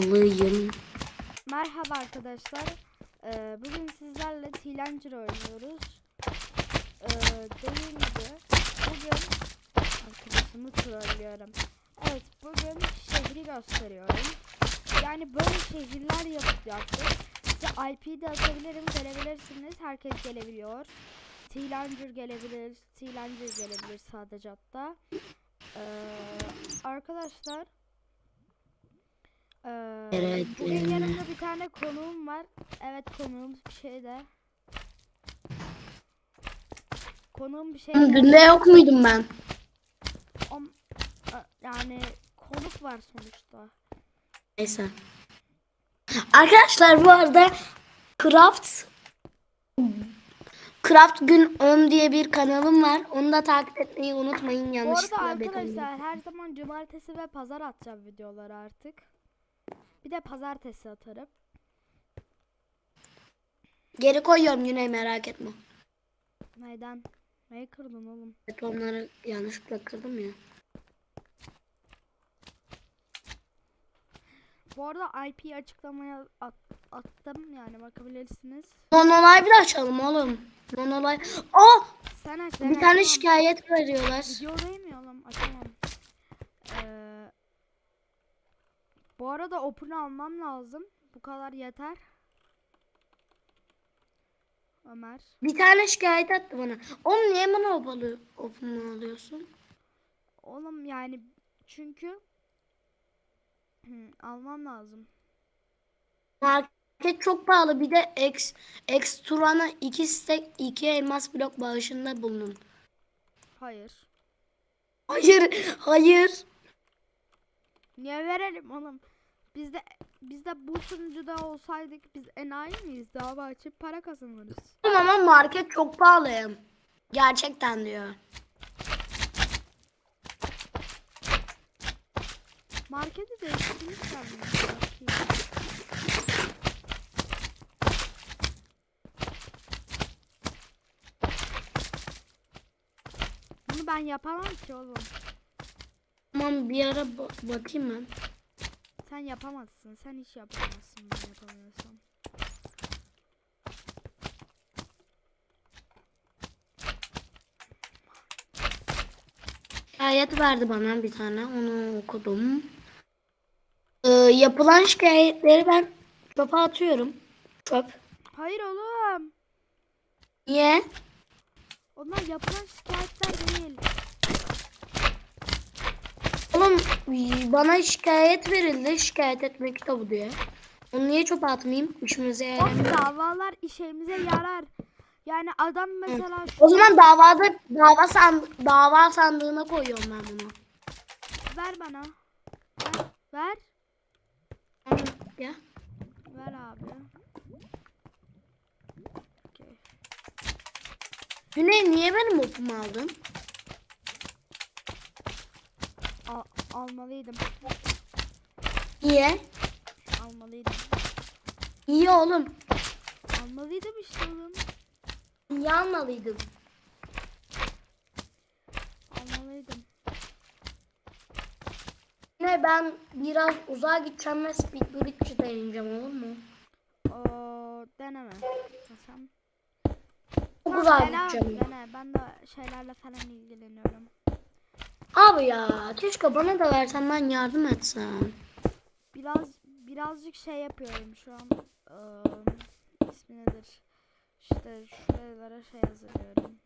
Lıyım. Merhaba arkadaşlar. Ee, bugün sizlerle Tilancır oynuyoruz. Ee, dediğim bugün arkadaşımı trollüyorum. Evet bugün şehri gösteriyorum. Yani böyle şehirler yapacaktık. Size IP de atabilirim gelebilirsiniz. Herkes gelebiliyor. Tilancır gelebilir. Tilancır gelebilir sadece hatta. Ee, arkadaşlar ee, Evet, bugün yani. yanımda bir tane konuğum var. Evet konuğum bir şeyde. Konuğum bir şey Dün de yok muydum ben? yani konuk var sonuçta. Neyse. Arkadaşlar bu arada Craft Craft Gün 10 diye bir kanalım var. Onu da takip etmeyi unutmayın. Bu arada Yanlışlıkla arkadaşlar her zaman cumartesi ve pazar atacağım videoları artık. Bir de pazartesi atarım. Geri koyuyorum yine merak etme. Neyden? Neyi kırdın oğlum? Betonları yanlışlıkla kırdım ya. Bu arada IP açıklamaya at- attım yani bakabilirsiniz. Monolive de açalım oğlum. Monolive. Oh! Sen aç Bir tane açamam. şikayet veriyorlar. Videodayım ya oğlum açamam. Ee, bu arada open almam lazım. Bu kadar yeter. Ömer. Bir tane şikayet attı bana. Oğlum niye bana opalı, open alıyorsun? Oğlum yani çünkü almam lazım. Market çok pahalı. Bir de X, X Turan'a 2 stack 2 elmas blok bağışında bulunun. Hayır. Hayır, hayır. Niye verelim oğlum? Biz de biz de bu sunucuda olsaydık biz enayi miyiz? Dava açıp para kazanırız. Ama market çok pahalı. Gerçekten diyor. Marketi değiştirmişler mi? Bunu ben yapamam ki oğlum. Tamam bir ara ba- bakayım ben. Sen yapamazsın. Sen hiç yapamazsın ben yapamıyorsam. Şikayet verdi bana bir tane. Onu okudum. Ee, yapılan şikayetleri ben çöpe atıyorum. Çöp. Hayır oğlum. Niye? Onlar yapılan şikayetler değil. Oğlum bana şikayet verildi. Şikayet etme kitabı diye. Onu niye çöpe atmayayım? İşimize O yaramıyor. davalar işimize yarar. Yani adam mesela O zaman davada dava san, dava sandığına koyuyorum ben bunu. ver bana. Ver. Ver. Tamam, Ya. Ver abi. Okey. Güney niye benim okumu aldın? Al, almalıydım. Niye? Almalıydım. Niye oğlum? Almalıydım işte oğlum. Niye almalıydın? Almalıydım. Yine ben biraz uzağa gideceğim ve speed bridge deneyeceğim olur mu? Oo, deneme. Desem. Çok Tamam, uzağa gideceğim. dene. Ben de şeylerle falan ilgileniyorum. Abi ya keşke bana da versen ben yardım etsem. Biraz birazcık şey yapıyorum şu an. Eee ismi nedir? İşte şuralara şey hazırlıyorum.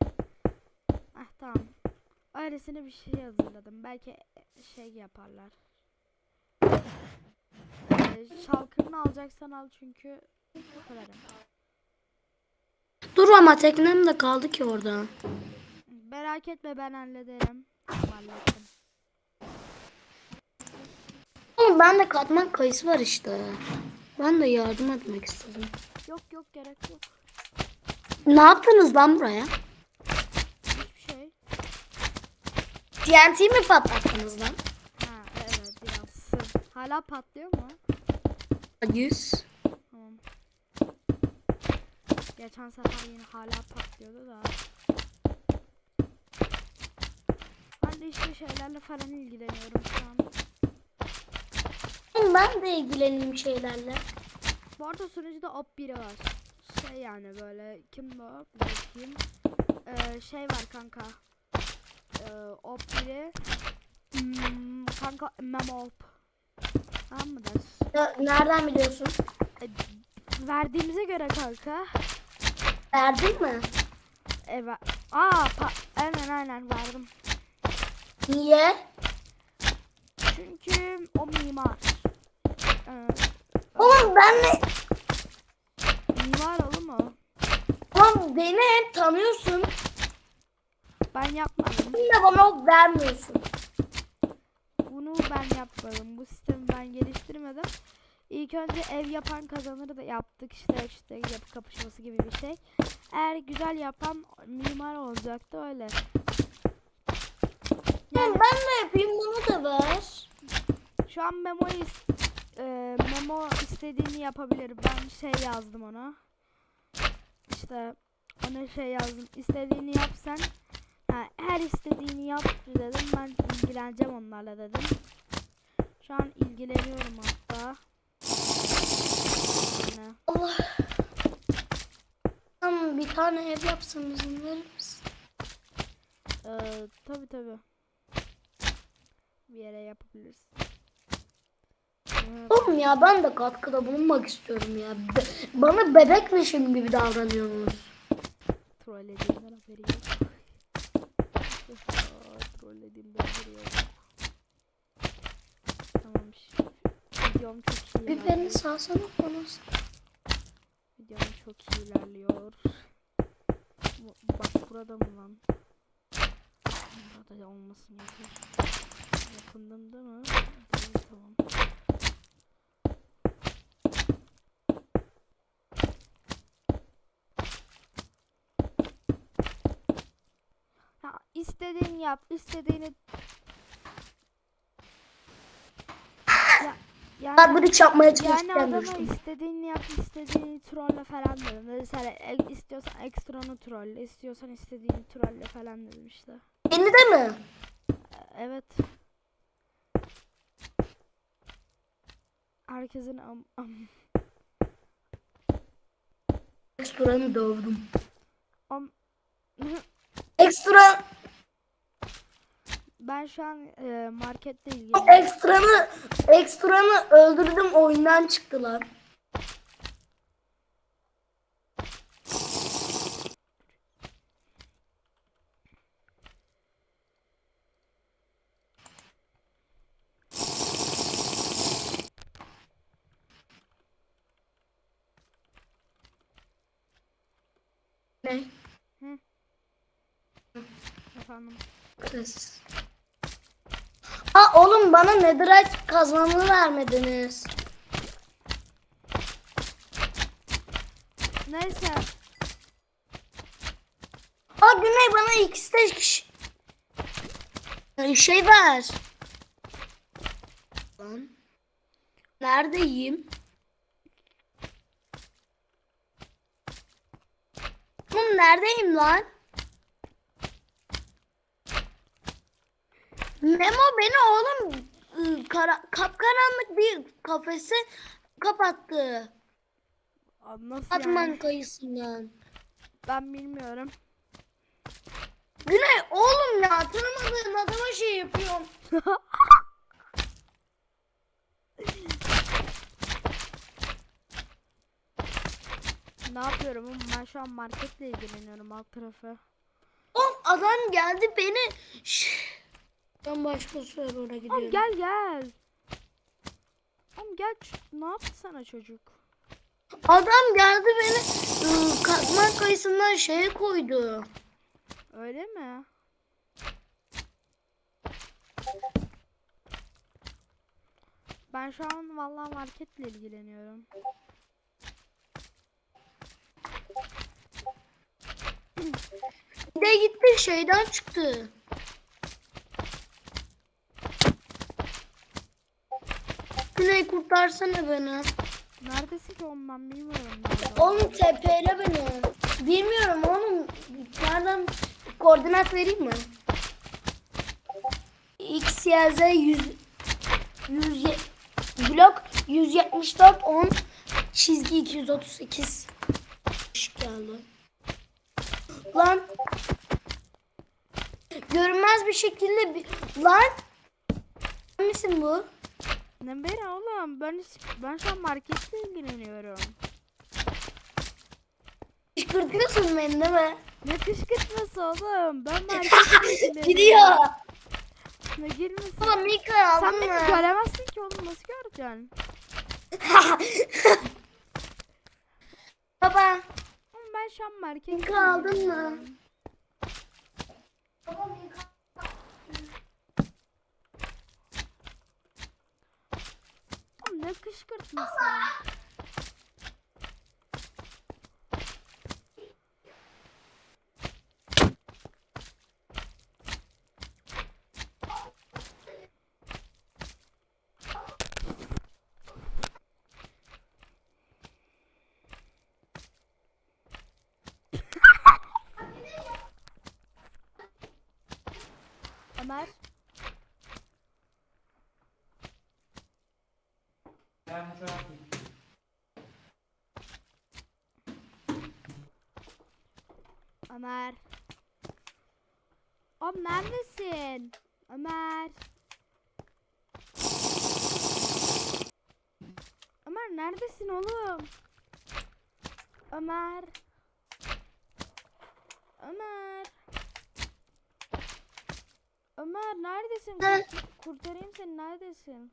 Ah tamam. Öylesine bir şey hazırladım. Belki şey yaparlar. Ee, şalkırını alacaksan al çünkü kırarım. Dur ama teknem de kaldı ki orada. Merak etme ben hallederim. Hallettim. Ama ben de katman kayısı var işte. Ben de yardım etmek istedim. Yok yok gerek yok. Ne yaptınız lan buraya? Hiçbir şey. TNT mi patlattınız lan? Ha evet biraz. Hala patlıyor mu? 100. Tamam. Geçen sefer yine hala patlıyordu da. İşte şeylerle falan ilgileniyorum şu an. Ben de ilgileneyim şeylerle. Bu arada sunucuda op biri var. Şey yani böyle kim bu? Bakayım. Ee, şey var kanka. Ee, op biri. Hmm, kanka memo op. Tamam mı ders? Ya, nereden biliyorsun? E, verdiğimize göre kanka. Verdin mi? Evet. Aa, pa- aynen aynen verdim. Niye? Çünkü o mimar. Ee, Oğlum ben de... mimar oğlum o. Oğlum beni hep tanıyorsun. Ben yapmadım. De bana ok vermiyorsun. Bunu ben yapmadım. Bu sistemi ben geliştirmedim. İlk önce ev yapan kazanır da yaptık işte işte yapı kapışması gibi bir şey. Eğer güzel yapan mimar olacaktı öyle. Yapayım bunu da ver. Şu an Memo e, Memo istediğini yapabilir. Ben şey yazdım ona. İşte ona şey yazdım. İstediğini yap sen. Ha, her istediğini yap dedim. Ben ilgileneceğim onlarla dedim. Şu an ilgileniyorum hatta. Yani Allah. Tamam bir tane ev yapsam izin verir misin? Ee, tabi tabi. Bir yere yapabiliriz. Oğlum ya ben de katkıda bulunmak istiyorum ya. Be- bana bebekmişim gibi davranıyorsunuz. Trollediğimden haberi yok. Trollediğimden haberi yok. Tamam. Videom çok iyi Bir beni salsana bana. Videom çok iyi ilerliyor. Bak burada mı lan? Burada olmasın yeter. Yakındım değil mi? Tamam. Ha, istediğini yap, istediğini ya, yani, Ben bunu yapmaya yani çalışacağım. adama istediğini yap, istediğini trolle falan dedim. Mesela e- istiyorsan ekstranı trolle, istiyorsan istediğini trolle falan dedim işte. Beni de mi? E, Evet. Herkesin am, am, Ekstranı dövdüm. am Ekstra, ben şu an e, markette ilgileniyorum. ekstranı, ekstranı öldürdüm oyundan çıktılar. Ne? Efendim. Ses. Aa oğlum bana netherite kazmamı vermediniz. Neyse. Aa Güney bana ikisi de şey ver. Lan. Neredeyim? Oğlum neredeyim lan? Memo beni oğlum ıı, kara, kapkaranlık bir kafese kapattı. Aa, Nasıl Atman yani? kayısından. Ben bilmiyorum. Güney oğlum ya tanımadığım adama şey yapıyorum. Ne yapıyorum oğlum? Ben şu an marketle ilgileniyorum alt tarafı. Oğlum adam geldi beni. Ben başka server'a Oğlum gidiyorum. gel gel. Oğlum gel. Ne yaptı sana çocuk? Adam geldi beni ıı, katman kayısından şeye koydu. Öyle mi? Ben şu an vallahi marketle ilgileniyorum. Bir de gitti şeyden çıktı. Güney kurtarsana beni. Neredesin ki ben bilmiyorum. nerede Oğlum TP'le beni. Bilmiyorum oğlum. Nereden koordinat vereyim mi? X, Y, Z 100 100 blok 174 10 çizgi 238 Işık geldi. Lan görünmez bir şekilde bir lan misin bu? Ne ben oğlum? Ben ben şu an marketle ilgileniyorum. Kışkırtıyorsun beni değil mi? Ne kışkırtması oğlum? Ben marketle ilgileniyorum. Ne girmesin? Baba Mika Sen beni mı? göremezsin ki oğlum nasıl göreceksin? Baba Oğlum ben şu an marketle Mika aldın mı? ilgileniyorum. Oğlum ne kışkırtması? Ömer. Ömer. Oğlum neredesin? Ömer. Ömer neredesin oğlum? Ömer. Ömer. Ömer neredesin? Kurtarayım seni neredesin?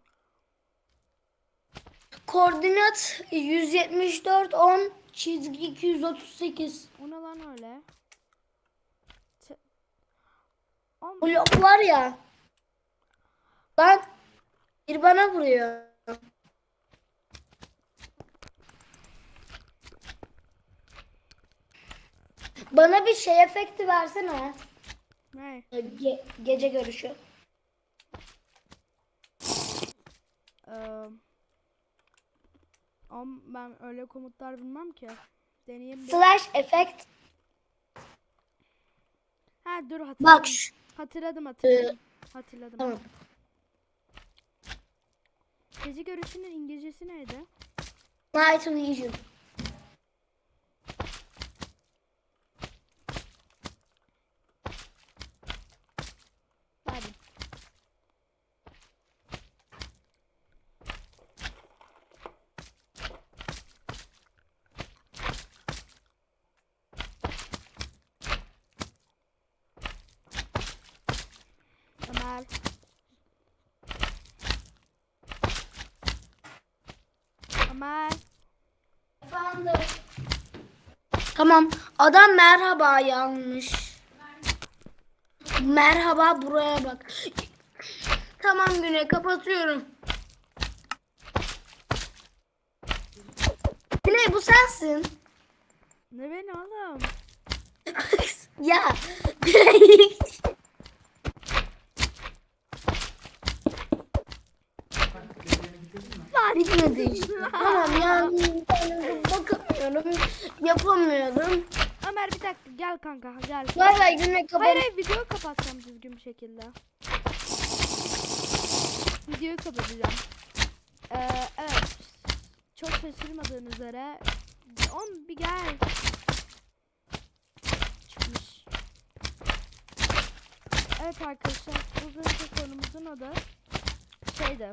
Koordinat 174 10 çizgi 238 O ne lan öyle? Ç- blok var ya. Lan bir bana vuruyor. Bana bir şey efekti versene. ne? Ge- gece görüşü. Ee, oğlum ben öyle komutlar bilmem ki. Deneyeyim bir. Slash efekt. Ha dur hatırladım. Bak şu. Hatırladım hatırladım. Hatırladım. Tamam. Gece görüşünün İngilizcesi neydi? Night Vision. Hadi. Ömer. Ömer. Efendim. Tamam. Adam merhaba yanlış. Merhaba buraya bak. Tamam Güne kapatıyorum. Güney bu sensin. Ne beni oğlum? ya. Güney. Bitmedi işte. Tamam yani bakamıyorum. Yapamıyorum. Ömer bir dakika gel kanka gel. Bay Güney kapat. Hayır hayır videoyu kapatacağım düzgün bir şekilde. Videoyu kapatacağım. Ee, evet. Çok şaşırmadığın üzere. On bir gel. Çıkmış. Evet arkadaşlar bugünkü konumuzun adı şeydi.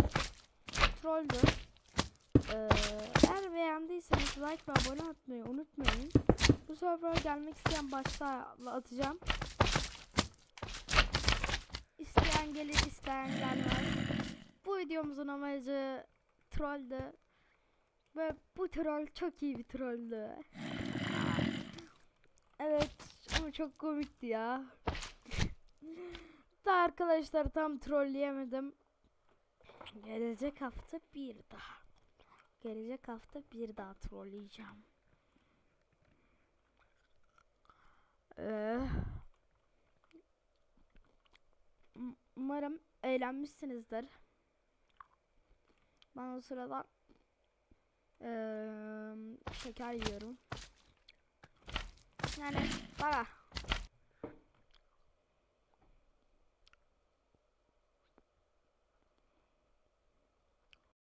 Trolldü. Ee, eğer beğendiyseniz like ve abone atmayı unutmayın. Bu server'a gelmek isteyen başta atacağım. İsteyen gelir, isteyen gelmez. Bu videomuzun amacı trolldü. Ve bu troll çok iyi bir trolldü. Evet ama çok komikti ya. da arkadaşlar tam trolleyemedim. Gelecek hafta bir daha. Gelecek hafta bir daha trolleyeceğim. Ee, um- umarım eğlenmişsinizdir. Ben o sırada eee, şeker yiyorum. Yani bana